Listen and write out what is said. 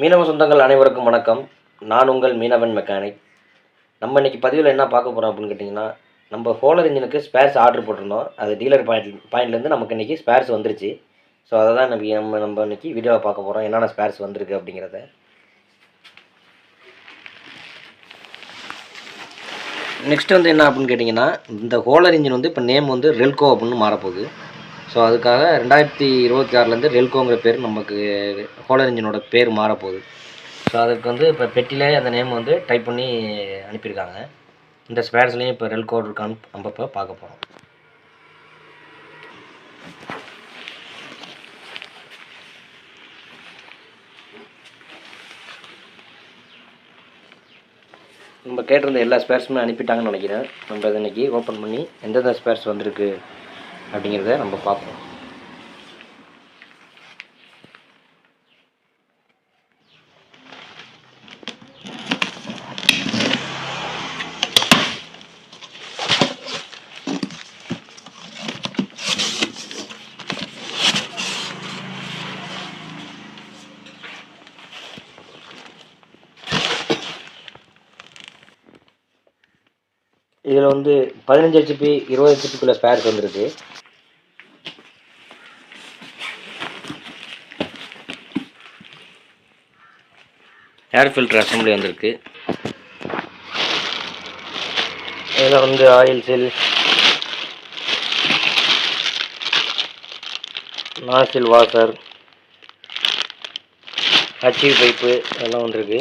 மீனவ சொந்தங்கள் அனைவருக்கும் வணக்கம். நான் உங்கள் மீனவன் மெக்கானிக் நம்ம இன்றைக்கி பதிவில் என்ன பார்க்க போகிறோம் அப்படின்னு கேட்டிங்கன்னா நம்ம ஹோலர் இன்ஜினுக்கு ஸ்பேர்ஸ் ஆர்டர் போட்டிருந்தோம். அது டீலர் பாயிண்ட் பாயிண்ட்லேருந்து நமக்கு இன்றைக்கி ஸ்பேர்ஸ் வந்துருச்சு. ஸோ அதை தான் நம்ம நம்ம நம்ம வீடியோவை பார்க்க போகிறோம் என்னென்ன ஸ்பேர்ஸ் வந்திருக்கு அப்படிங்கிறத. நெக்ஸ்ட் வந்து என்ன அப்படின்னு கேட்டிங்கன்னா இந்த ஹோலர் இன்ஜின் வந்து இப்போ நேம் வந்து ரெல்கோ அப்படின்னு மாறப்போகுது. ஸோ அதுக்காக ரெண்டாயிரத்தி இருபத்தி ஆறுலேருந்து ரெல்கோங்கிற பேர் நமக்கு ஹோலர் இன்ஜினோட பேர் மாறப்போகுது. ஸோ அதுக்கு வந்து இப்போ பெட்டிலே அந்த நேம் வந்து டைப் பண்ணி அனுப்பியிருக்காங்க. இந்த ஸ்பேர்ஸ்லேயும் இப்போ ரெல்கோ இருக்கான்னு நம்ம இப்போ பார்க்க போகிறோம் நம்ம கேட்டிருந்த எல்லா ஸ்பேர்ஸுமே அனுப்பிட்டாங்கன்னு நினைக்கிறேன். நம்ம இன்றைக்கி ஓப்பன் பண்ணி எந்தெந்த ஸ்பேர்ஸ் வந்திருக்கு அப்படிங்கிறத நம்ம பார்ப்போம். இதில் வந்து பதினஞ்சு ஹெச்பி இருபது ஹெச்பிக்குள்ளே ஸ்பேர்ஸ் வந்திருக்கு. ஏர் ஃபில்டர் அசம்பிளி வந்திருக்கு. இதில் வந்து ஆயில் சில் நாசில் வாசர் ஹச்சி பைப்பு இதெல்லாம் வந்திருக்கு.